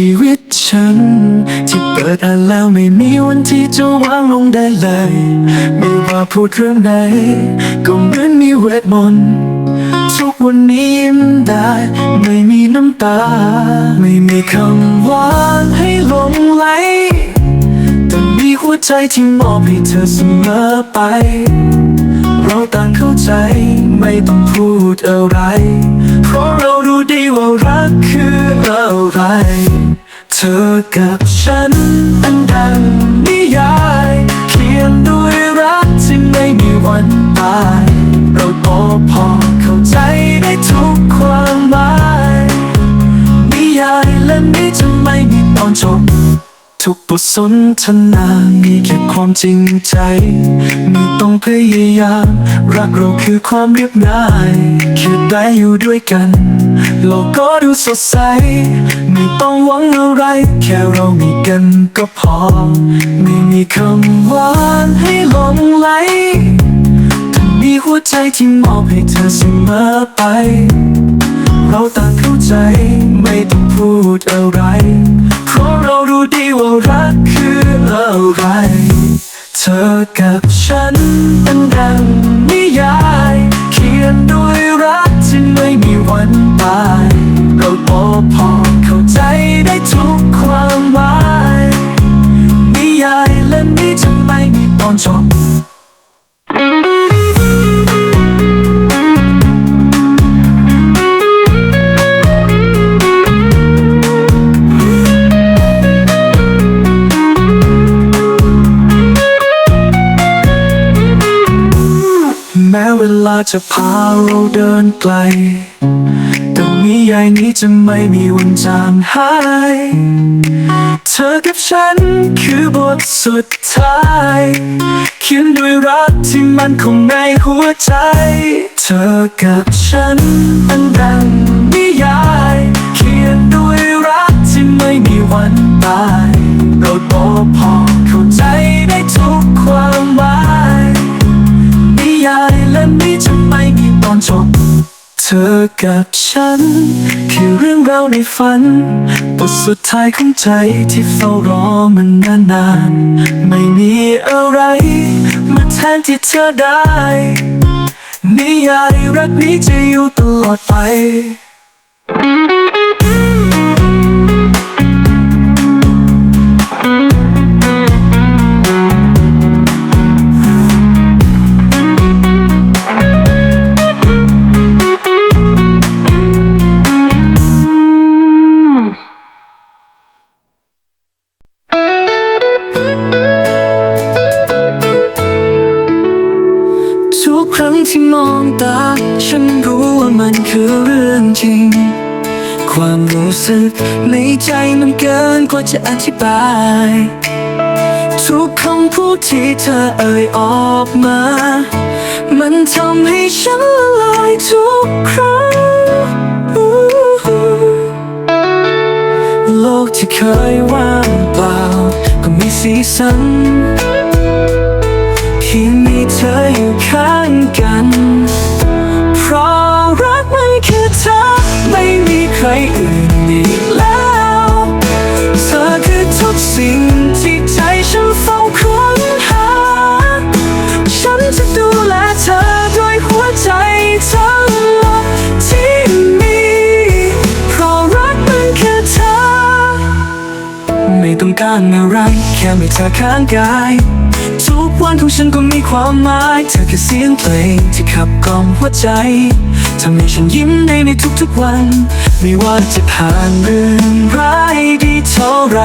ชีวิตฉัน ที่เปิดอ่านแล้วไม่มีวันที่จะวางลงได้เลย ไม่ว่าพูดเรื่องใดก็เหมือนมีเวทมนต์ทุกวันนี้ยิ้มได้ ไม่มีน้ำตา ไม่มีคำหวานให้หลงไหลแต่มีหัวใจที่มอบให้เธอเสมอไป เราต่างเข้าใจ ไม่ต้องพูดอะไร เพราะเรารู้ดีว่ารักคืออะไร เธอกับฉันอันดังนิยาย เขียนด้วยรักที่ไม่มีวันตาย เราโตพอเข้าใจได้ทุกความหมายนิยายเล่มนี้จะไม่มีตอนจบ ทุกบทสนทนามีแค่ความจริงใจ ไม่ต้องพยายามรักเราคือความเรียบง่ายแค่ได้อยู่ด้วยกันโลกก็ดูสดใส ไม่ต้องหวังอะไร แค่เรามีกันก็พอ ไม่มีคำหวานให้หลงไหลแต่มีหัวใจที่มอบให้เธอเสมอไป เราต่างเข้าใจไม่ต้องพูดอะไร เพราะเรารู้ดีว่ารักคืออะไร เธอกับฉันเป็นดัง ม้เวลาจะพาเราเดินไกล แต่นิยายนี้จะไม่มีวันจางหาย เธอกับฉันคือบทสุดท้าย เขียนด้วยรักที่มันคงในหัวใจ เธอกับฉันอันดังนิยาย เขียนด้วยรักที่ไม่มีวันตายเราโตพอเข้าใจได้ทุกความหมาย กับฉัน คือเรื่องราวในฝัน บทสุดท้ายของใจที่เฝ้ารอมันนานนานๆไม่มีอะไร มาแทนที่เธอได้ นิยายรักนี้จะอยู่ตลอดไป เกินกว่าจะอธิบาย ทุกคำพูดที่เธอเอ่ยออกมา มันทำให้ฉันละลายทุกครั้งโลกที่เคยว่างเปล่า ก็มีสีสันเพียงมีเธออยู่ข้างกัน เพราะรักมันคือเธอไม่มีใครอื่น ไม่ารอะไรแค่มีเธอข้างกาย ทุกวันของฉันก็มีความหมาย เธอคือเสียงเพลงที่ขับกล่อมหัวใจทำให้ฉันยิ้มได้ในทุกๆวัน ไม่ว่าจะผ่านเรื่องร้ายดีเท่าไร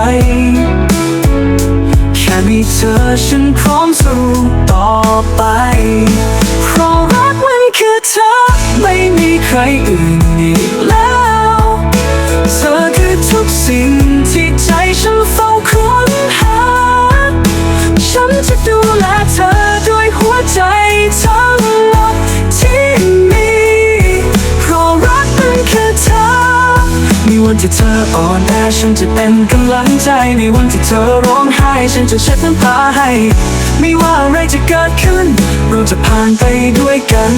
แค่มีเธอฉันพร้อมสู้ต่อไปเพราะรักมันคือเธอไม่มีใครอื่นอีกแล้ว เธอคือทุกสิ่งที่ใจฉันเฝ้าค้นหาฉัน จะดูแลเธอด้วยหัวใจทั้งหมดที่มีเพราะรักมันคือเธอมีวันที่เธออ่อนแอฉันจะเป็นกำลังใจในวันที่เธอร้องไห้ฉันจะเช็ดน้ำตาให้ ไม่ว่าอะไรจะเกิดขึ้น เราจะผ่านไปด้วยกัน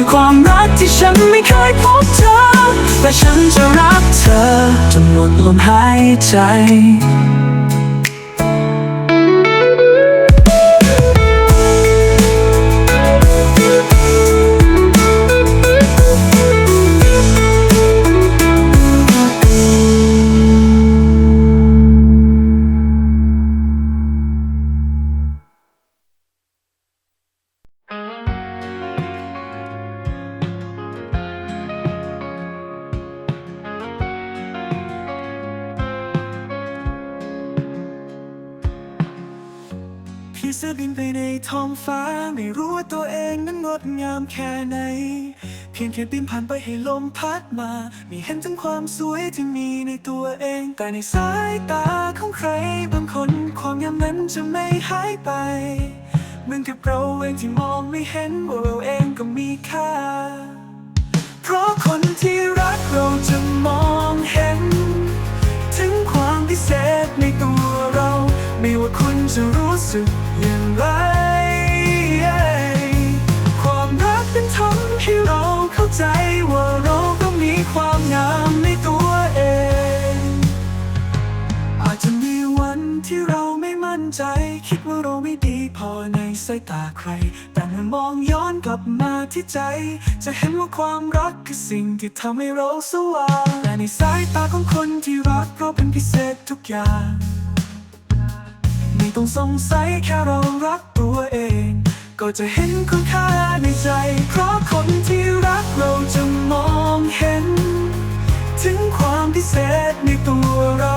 คือความรักที่ฉันไม่เคยพบเธอ แต่ฉันจะรักเธอจนหมดลมหายใจ สือบินไปในท้องฟ้า ไม่รู้ว่าตัวเองนั้นงดงามแค่ไหน เพียงแค่บินผ่านไปให้ลมพัดมาม่เห็นถึงความสวยที่มีในตัวเอง แต่ในสายตาของใครบางคนความงามนั้นจะไม่หายไปเหมือนกับเราเองที่มองไม่เห็นว่าเราเองก็มีค่า เพราะคนที่รักเราจะมองเห็น ถึงความพิเศษในตัวเรา ไม่ว่าคุณจะรู้สึก เราไม่ดีพอในสายตาใคร แต่เมื่อมองย้อนกลับมาที่ใจ จะเห็นว่าความรักคือสิ่งที่ทำให้เราสว่างแต่ในสายตาของคนที่รักเราเป็นพิเศษทุกอย่างไม่ต้องสงสัยแค่เรารักตัวเอง ก็จะเห็นคุณค่าในใจ เพราะคนที่รักเราจะมองเห็น ถึงความพิเศษในตัวเรา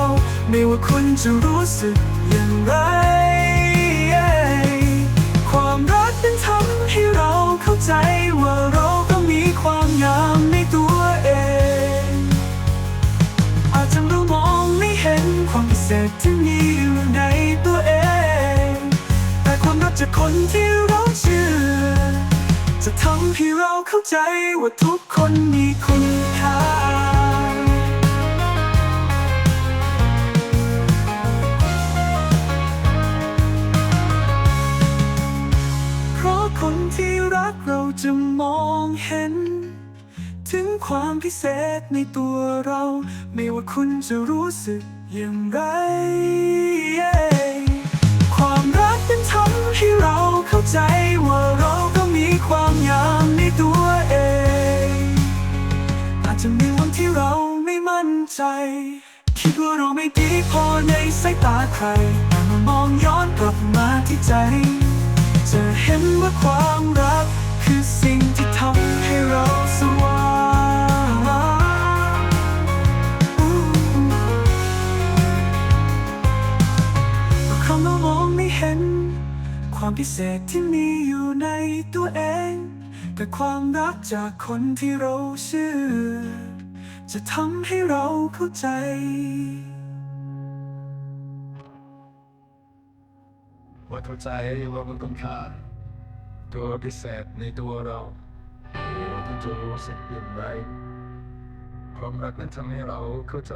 ไม่ว่าคุณจะรู้สึกอย่างไร ใจว่าเราก็มีความงามในตัวเอง อาจจะเรามองไม่เห็นความพิเศษที่มีอยู่ในตัวเอง แต่ความรักจากคนที่เราเชื่อ จะทำให้เราเข้าใจว่าทุกคนมีคุณ จะมองเห็น ถึงความพิเศษในตัวเรา ไม่ว่าคุณจะรู้สึกอย่างไร ความรักเป็นทำให้เราเข้าใจว่าเราก็มีความงามในตัวเอง อาจจะมีวันที่เราไม่มั่นใจ คิดว่าเราไม่ดีพอในสายตาใคร แต่มื่อมองย้อนกลับมาที่ใจ จะเห็นว่าความรักำให้เราสว่างครั้งเรามองไม่เห็น ความพิเศษที่มีอยู่ในตัวเอง แต่ความรักจากคนที่เราเชื่อ จะทำให้เราเข้าใจว่าเข้าใจว่ามันต้องค่าตัวพิเศษในตัวเรา จะรู้สึกอย่างไรความรักนั้นทำให้เราเข้าใจ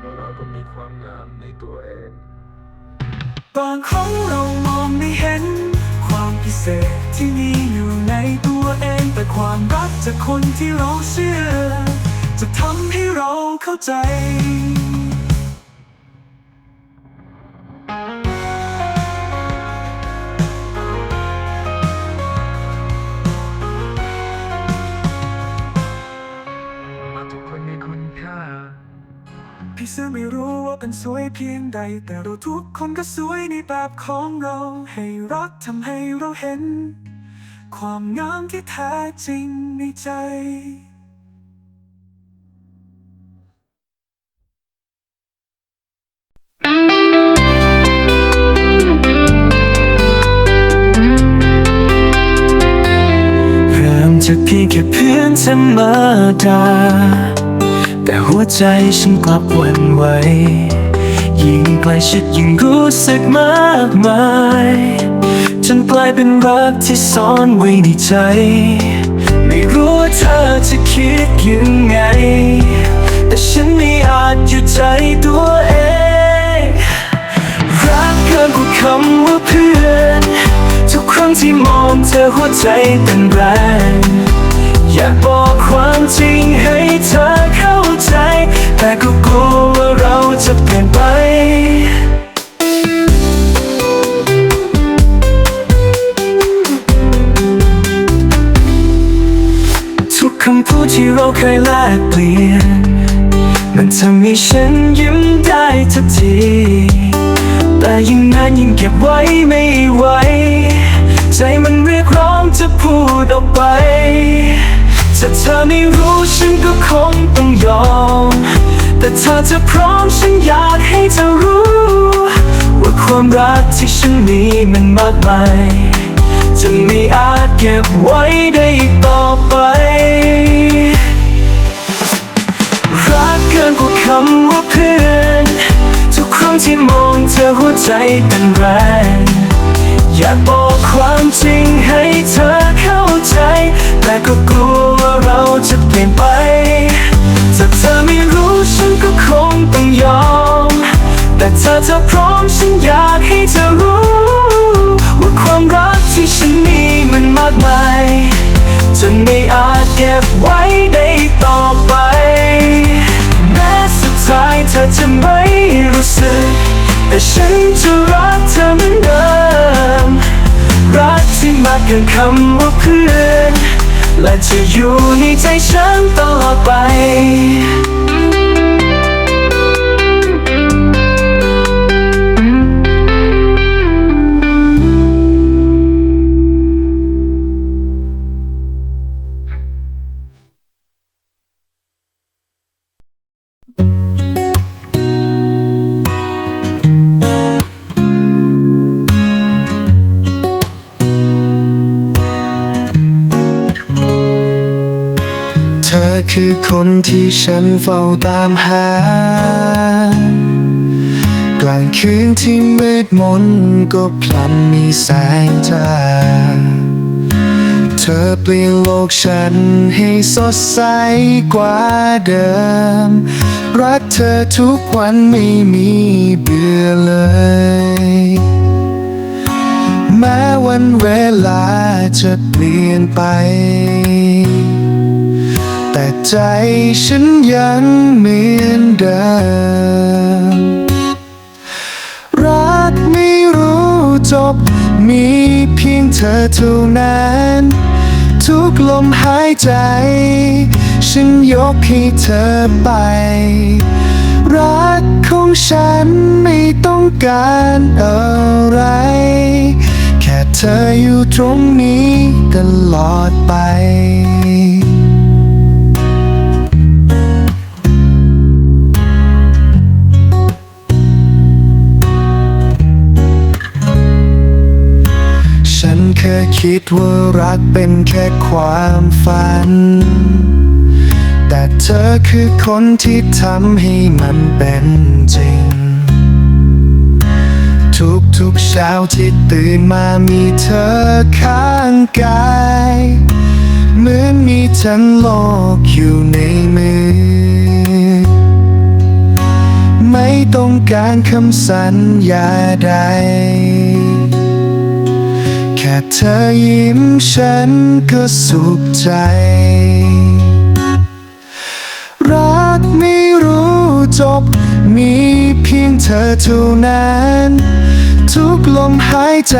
ว่าเราก็มีความงามในตัวเองบางครั้งเรามองไม่เห็น ความพิเศษที่มีอยู่ในตัวเอง แต่ความรักจากคนที่เราเชื่อ จะทำให้เราเข้าใจ คุณค่า พี่เสือไม่รู้ว่าเป็นสวยเพียงใด แต่เราทุกคนก็สวยในแบบของเรา ให้รักทำให้เราเห็น ความงามที่แท้จริงในใจเริ่มจากเพียงแค่เพื่อนธรรมดาแต่หัว ใจฉันกลับวันไหวยิ่งใกล้ชิดยิ่งรู้สึกมากมายจนกลายเป็นรักที่ซ่อนไว้ในใจ ไม่รู้ว่าเธอจะคิดยังไง แต่ฉันไม่อาจหยุดใจตัวเอง รักเกินกว่าคำว่าเพื่อน ทุกครั้งที่มองเธอหัวใจเต้นแรง อยากบอกความจริงให้เธอเข้าใจ แต่ก็กลัวว่าเราจะเปลี่ยนไปทุกคำพูดที่เราเคยแลกเปลี่ยน มันทำให้ฉันยิ้มได้ทุกทีแต่ยิ่งนานยิ่งเก็บไว้ไม่ไหวใจมันเรียกร้องจะพูดออกไปถ้าเธอไม่รู้ฉันก็คงต้องยอม เธอพร้อมฉันอยากให้เธอรู้ ว่าความรักที่ฉันมีมันมากมายจะไม่อาจเก็บไว้ได้อีกต่อไป รักเกินกว่าคำว่าเพื่อน ทุกครั้งที่มองเธอหัวใจเต้นแรงอยากบอกความจริงให้เธอเข้าใจ แต่ก็กลัวว่าเราจะเปลี่ยนไป ถ้าเธอไม่รู้ เธอพร้อมฉันอยากให้เธอรู้ ว่าความรักที่ฉันมีมันมากมายจนไม่อาจเก็บไว้ได้ต่อไป แม้สุดท้ายเธอจะไม่รู้สึก แต่ฉันจะรักเธอเหมือนเดิม รักที่มากเกินคำว่าเพื่อน และจะอยู่ในใจฉันตลอดไป ฉันเฝ้าตามหา กลางคืนที่มืดมนก็พลันมีแสงจ้าเธอเปลี่ยนโลกฉันให้สดใสกว่าเดิม รักเธอทุกวันไม่มีเบื่อเลย แม้วันเวลาจะเปลี่ยนไป แต่ใจฉันยังเหมือนเดิมรักไม่รู้จบ มีเพียงเธอเท่านั้น ทุกลมหายใจ ฉันยกให้เธอไป รักของฉันไม่ต้องการอะไร แค่เธออยู่ตรงนี้ตลอดไป คิดว่ารักเป็นแค่ความฝัน แต่เธอคือคนที่ทำให้มันเป็นจริง ทุกๆเช้าที่ตื่นมามีเธอข้างกาย เหมือนมีทั้งโลกอยู่ในมือ ไม่ต้องการคำสัญญาใด ค่เธอยิ้มฉันก็สุขใจ รักไม่รู้จบ มีเพียงเธอเท่านั้น ทุกลมหายใจ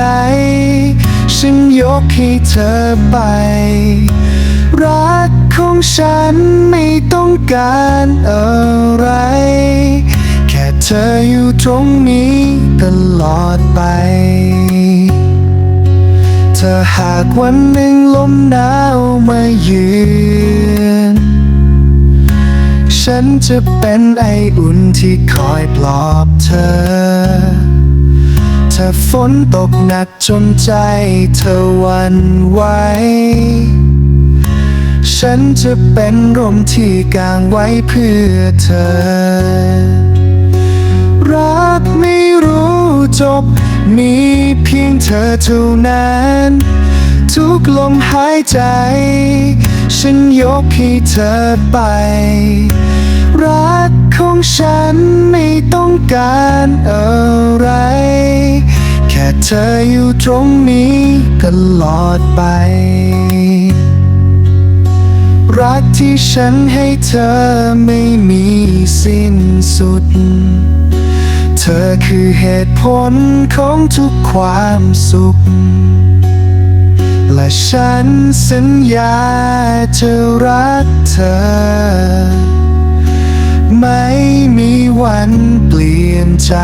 ฉันยกให้เธอไป รักของฉันไม่ต้องการอะไร แค่เธออยู่ตรงนี้ตลอดไป เธอหากวันหนึ่งลมหนาวมาเยือนฉันจะเป็นไออุ่นที่คอยปลอบเธอ ถ้าฝนตกหนักจนใจเธอวันไหว ฉันจะเป็นร่มที่กางไว้เพื่อเธอ รักไม่รู้จบ มีเพียงเธอเท่านั้น ทุกลมหายใจ ฉันยกให้เธอไป รักของฉันไม่ต้องการอะไร แค่เธออยู่ตรงนี้ตลอดไป รักที่ฉันให้เธอไม่มีสิ้นสุด ธอคือเหตุผลของทุกความสุข และฉันสัญญาจะรักเธอ ไม่มีวันเปลี่ยนใจ